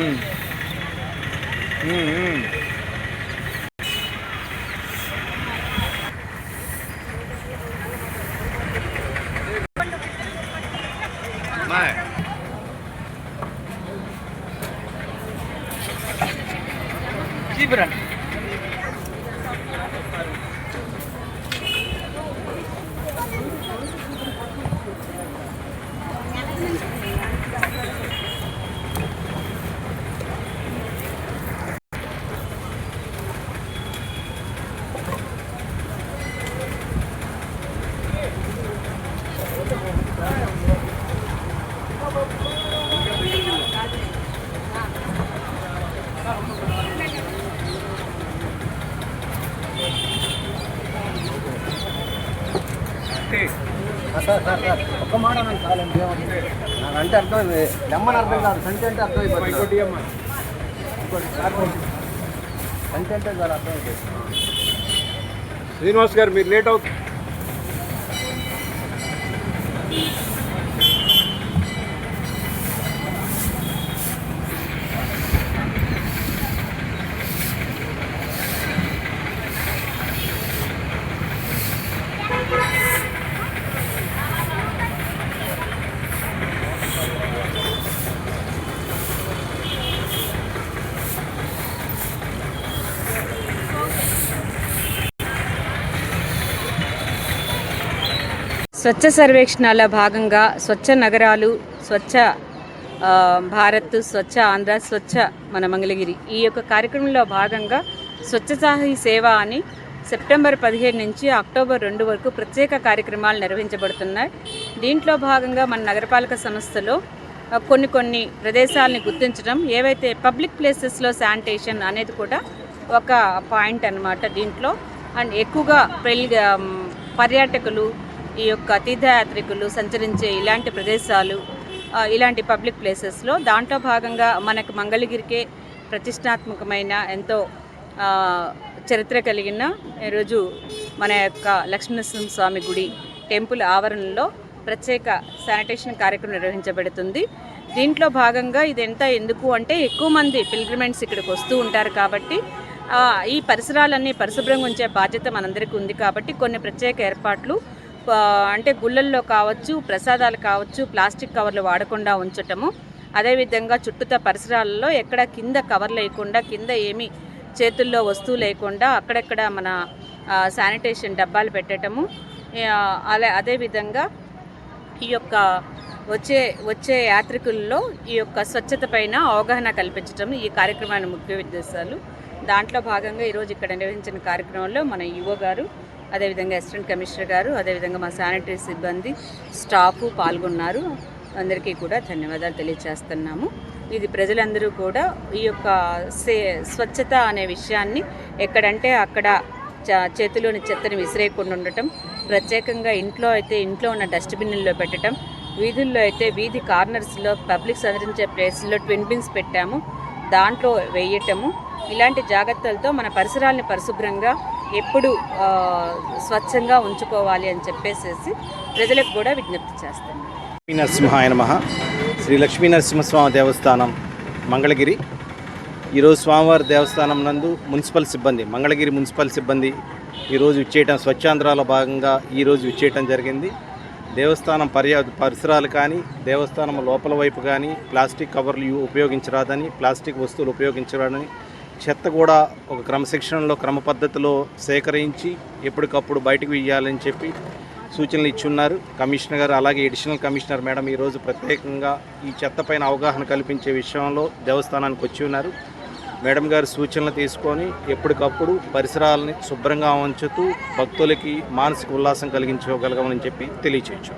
Hum. Hum, hum. Sir sir sir ఒక్క మాట నాకు చాలండి నాకు అంటే అర్థం లెమ్మని అర్థం కాదు సంచి అంటే అర్థం అయిపోతుంది సంచి అంటే చాలా అర్థం అయిపోతుంది శ్రీనివాస్ గారు మీరు లేట్ అవుతుంది స్వచ్ఛ సర్వేక్షణాల భాగంగా స్వచ్ఛ నగరాలు స్వచ్ఛ భారత్ స్వచ్ఛ ఆంధ్ర స్వచ్ఛ మన మంగళగిరి ఈ యొక్క కార్యక్రమంలో భాగంగా స్వచ్ఛ సాహి సేవ అని సెప్టెంబర్ పదిహేడు నుంచి అక్టోబర్ రెండు వరకు ప్రత్యేక కార్యక్రమాలు నిర్వహించబడుతున్నాయి. దీంట్లో భాగంగా మన నగరపాలక సంస్థలో కొన్ని కొన్ని ప్రదేశాలని గుర్తించడం ఏవైతే పబ్లిక్ ప్లేసెస్లో శానిటేషన్ అనేది కూడా ఒక పాయింట్ అన్నమాట దీంట్లో. అండ్ ఎక్కువగా పెళ్ళి పర్యాటకులు ఈ యొక్క తీర్థయాత్రికులు సంచరించే ఇలాంటి ప్రదేశాలు ఇలాంటి పబ్లిక్ ప్లేసెస్లో దాంట్లో భాగంగా మనకు మంగళగిరికే ప్రతిష్టాత్మకమైన ఎంతో చరిత్ర కలిగిన ఈరోజు మన యొక్క లక్ష్మీనరసింహస్వామి గుడి టెంపుల్ ఆవరణలో ప్రత్యేక శానిటేషన్ కార్యక్రమం నిర్వహించబడుతుంది. దీంట్లో భాగంగా ఇది ఎంత ఎందుకు అంటే ఎక్కువ మంది పిల్గ్రిమెంట్స్ ఇక్కడికి వస్తూ ఉంటారు కాబట్టి ఈ పరిసరాలన్నీ పరిశుభ్రంగా ఉంచే బాధ్యత మనందరికీ ఉంది కాబట్టి కొన్ని ప్రత్యేక ఏర్పాట్లు అంటే గుళ్ళల్లో కావచ్చు ప్రసాదాలు కావచ్చు ప్లాస్టిక్ కవర్లు వాడకుండా ఉంచటము. అదేవిధంగా చుట్టూత పరిసరాలలో ఎక్కడ కింద కవర్ లేకుండా కింద ఏమి చేతుల్లో వస్తువు లేకుండా అక్కడక్కడ మన శానిటేషన్ డబ్బాలు పెట్టటము. అలా అదేవిధంగా ఈ యొక్క వచ్చే వచ్చే యాత్రికుల్లో ఈ యొక్క స్వచ్ఛత పైన అవగాహన కల్పించడం ఈ కార్యక్రమాన్ని ముఖ్య ఉద్దేశాలు. దాంట్లో భాగంగా ఈరోజు ఇక్కడ నిర్వహించిన కార్యక్రమంలో మన యువ గారు అదేవిధంగా అసిస్టెంట్ కమిషనర్ గారు అదేవిధంగా మా శానిటరీ సిబ్బంది స్టాఫ్ పాల్గొన్నారు. అందరికీ కూడా ధన్యవాదాలు తెలియజేస్తున్నాము. ఇది ప్రజలందరూ కూడా ఈ యొక్క సే స్వచ్ఛత అనే విషయాన్ని ఎక్కడంటే అక్కడ చ- చేతిలోని చెత్తని విసిరేయకుండా ఉండటం ప్రత్యేకంగా ఇంట్లో అయితే ఇంట్లో ఉన్న డస్ట్బిన్లలో పెట్టడం వీధుల్లో అయితే వీధి కార్నర్స్లో పబ్లిక్ సందర్శించే ప్లేస్లో ట్విన్ బిన్స్ పెట్టాము దాంట్లో వేయటము ఇలాంటి జాగ్రత్తలతో మన పరిసరాల్ని పరిశుభ్రంగా ఎప్పుడు స్వచ్ఛంగా ఉంచుకోవాలి అని చెప్పేసేసి ప్రజలకు కూడా విజ్ఞప్తి చేస్తాను లక్ష్మీ నరసింహాయ నమ. శ్రీ లక్ష్మీ నరసింహస్వామి దేవస్థానం మంగళగిరి. ఈరోజు స్వామివారి దేవస్థానం నందు మున్సిపల్ సిబ్బంది మంగళగిరి మున్సిపల్ సిబ్బంది ఈరోజు ఇచ్చేయటం స్వచ్ఛాంధ్రాలో భాగంగా ఈరోజు ఇచ్చేయటం జరిగింది. దేవస్థానం పర్యా పరిసరాలు కానీ దేవస్థానం లోపల వైపు కానీ ప్లాస్టిక్ కవర్లు ఉపయోగించరాదని ప్లాస్టిక్ వస్తువులు ఉపయోగించరాదని చెత్త కూడా ఒక క్రమశిక్షణలో క్రమ పద్ధతిలో సేకరించి ఎప్పటికప్పుడు బయటకు ఇవ్వాలని చెప్పి సూచనలు ఇచ్చున్నారు. కమిషనర్ గారు అలాగే అడిషనల్ కమిషనర్ మేడం ఈరోజు ప్రత్యేకంగా ఈ చెత్త పైన అవగాహన కల్పించే విషయంలో దేవస్థానానికి వచ్చి ఉన్నారు. మేడం గారు సూచనలు తీసుకొని ఎప్పటికప్పుడు పరిసరాలని శుభ్రంగా ఉంచుతూ భక్తులకి మానసిక ఉల్లాసం కలిగించగలగమని చెప్పి తెలియచేయచ్చు